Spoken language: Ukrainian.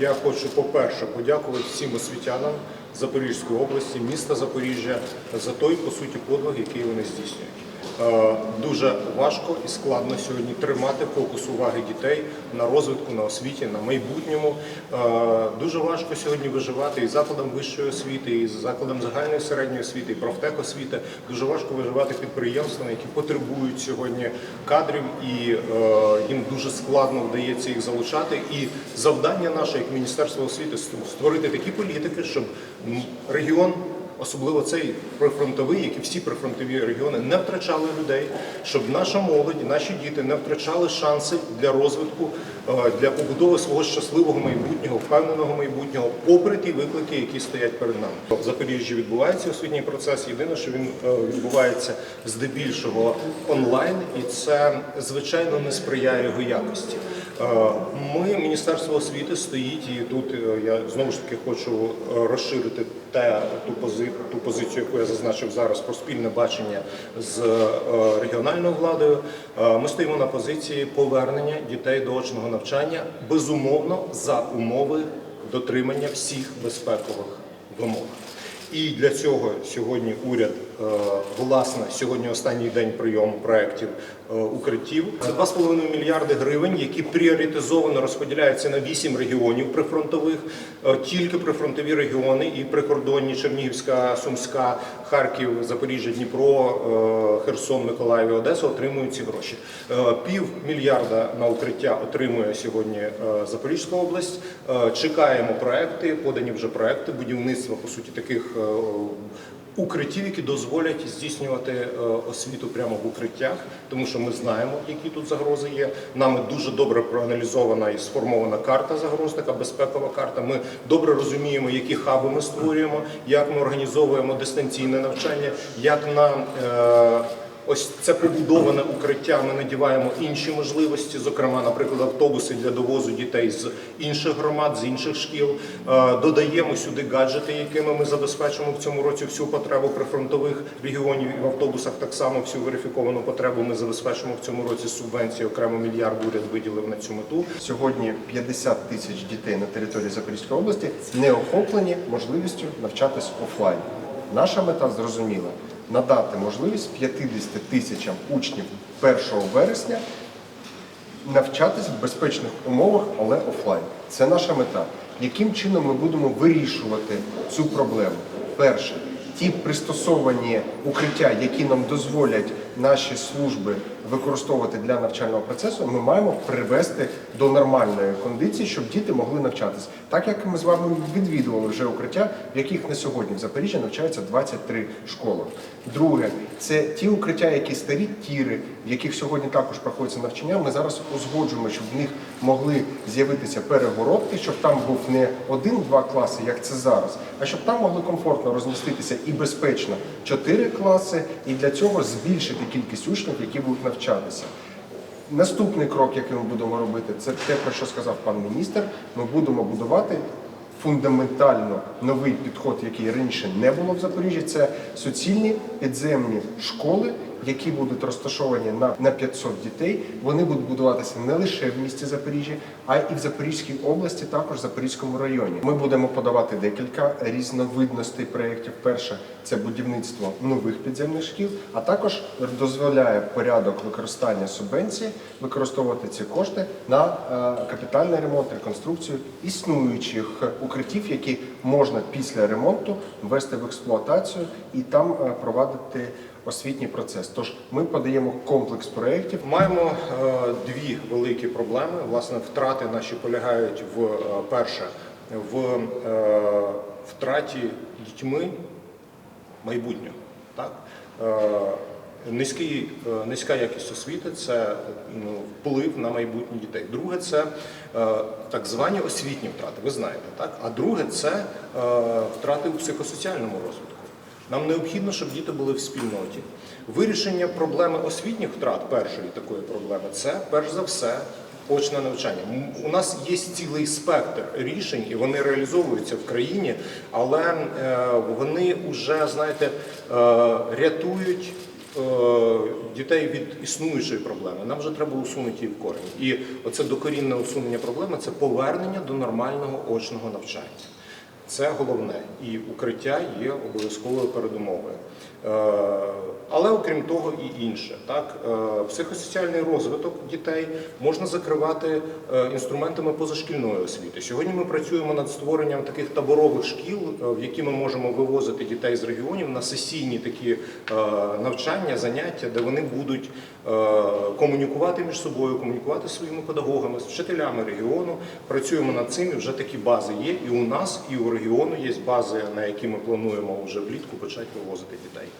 Я хочу, по-перше, подякувати всім освітянам Запорізької області, міста Запоріжжя за той, по суті, подвиг, який вони здійснюють. Е, Дуже важко і складно сьогодні тримати фокус уваги дітей на розвитку, на освіті, на майбутньому. Е, Дуже важко сьогодні виживати і закладам вищої освіти, і закладам загальної середньої освіти, і профтехосвіти. Дуже важко виживати підприємствам, які потребують сьогодні кадрів, і е, їм дуже складно вдається їх залучати. І завдання наше, як Міністерство освіти, створити такі політики, щоб регіон. Особливо цей прифронтовий, як і всі прифронтові регіони, не втрачали людей, щоб наша молодь, наші діти не втрачали шанси для розвитку, е, для побудови свого щасливого майбутнього, впевненого майбутнього, попри ті виклики, які стоять перед нами. В Запоріжжі відбувається освітній процес. Єдине, що він е, відбувається здебільшого онлайн, і це звичайно не сприяє його якості. Ми, Міністерство освіти, стоїть і тут е, я знову ж таки хочу е, розширити те ту пози, ту позицію, яку я зазначив зараз про спільне бачення з е, регіональною владою. Ми стоїмо на позиції повернення дітей до очного навчання безумовно за умови дотримання всіх безпекових вимог. І для цього сьогодні уряд, власне, сьогодні останній день прийому проєктів е, укриттів. Це 2,5 мільярди гривень, які пріоритизовано розподіляються на 8 регіонів прифронтових. Е, Тільки прифронтові регіони і прикордонні Чернігівська, Сумська, Харків, Запоріжжя, Дніпро, е, Херсон, Миколаїв Одеса отримують ці гроші. Е, Пів мільярда на укриття отримує сьогодні е, Запорізька область. Е, Чекаємо проекти, подані вже проекти будівництва по суті таких е, укриттів, які дозволять здійснювати е, освіту прямо в укриттях, тому що ми знаємо, які тут загрози є. Нами дуже добре проаналізована і сформована карта загроз, така безпекова карта. Ми добре розуміємо, які хаби ми створюємо, як ми організовуємо дистанційне навчання, як на е, Ось це побудоване укриття. Ми надіваємо інші можливості, зокрема, наприклад, автобуси для довозу дітей з інших громад, з інших шкіл. Е, Додаємо сюди гаджети, якими ми забезпечимо в цьому році всю потребу прифронтових регіонів і в автобусах. Так само всю верифіковану потребу ми забезпечимо в цьому році субвенції. Окремо мільярд уряд виділив на цю мету. Сьогодні 50 тисяч дітей на території Запорізької області не охоплені можливістю навчатись офлайн. Наша мета зрозуміла надати можливість 50 тисячам учнів 1 вересня навчатись в безпечних умовах, але офлайн. Це наша мета. Яким чином ми будемо вирішувати цю проблему? Перше, ті пристосовані укриття, які нам дозволять наші служби використовувати для навчального процесу, ми маємо привести до нормальної кондиції, щоб діти могли навчатись. Так як ми з вами відвідували вже укриття, в яких на сьогодні в Запоріжжі навчаються 23 школи. Друге, це ті укриття, які старі тіри, в яких сьогодні також проходиться навчання. Ми зараз узгоджуємо, щоб в них могли з'явитися перегородки, щоб там був не один-два класи, як це зараз, а щоб там могли комфортно розміститися і безпечно чотири класи, і для цього збільшити кількість учнів, які будуть навчатися. Наступний крок, який ми будемо робити, це те, про що сказав пан міністр. Ми будемо будувати фундаментально новий підход, який раніше не було в Запоріжжі. Це суцільні підземні школи, які будуть розташовані на, на 500 дітей. Вони будуть будуватися не лише в місті Запоріжжя, а й в Запорізькій області, також в Запорізькому районі. Ми будемо подавати декілька різновидностей проєктів. Перше це будівництво нових підземних шкіл, а також дозволяє порядок використання субвенції використовувати ці кошти на е, капітальний ремонт, реконструкцію існуючих укриттів, які можна після ремонту ввести в експлуатацію і там е, провадити освітній процес. Тож ми подаємо комплекс проєктів. Маємо е, дві великі проблеми. Власне, втрати наші полягають в е, перше в е, втраті дітьми майбутнього. Так? Низький, низька якість освіти це ну, вплив на майбутнє дітей. Друге, це так звані освітні втрати, ви знаєте, так? А друге це втрати у психосоціальному розвитку. Нам необхідно, щоб діти були в спільноті. Вирішення проблеми освітніх втрат, першої такої проблеми, це перш за все очне навчання. У нас є цілий спектр рішень, і вони реалізовуються в країні, але е, вони вже, знаєте, е, рятують е, дітей від існуючої проблеми. Нам вже треба усунути її в корені. І оце докорінне усунення проблеми це повернення до нормального очного навчання. Це головне, і укриття є обов'язковою передумовою. Е, Але окрім того, і інше. Так, Е, психосоціальний розвиток дітей можна закривати е, інструментами позашкільної освіти. Сьогодні ми працюємо над створенням таких таборових шкіл, в які ми можемо вивозити дітей з регіонів на сесійні такі навчання, заняття, де вони будуть комунікувати між собою, комунікувати своїми педагогами, з вчителями регіону. Працюємо над цим. і Вже такі бази є. І у нас, і у регіону є бази, на які ми плануємо вже влітку почати вивозити дітей.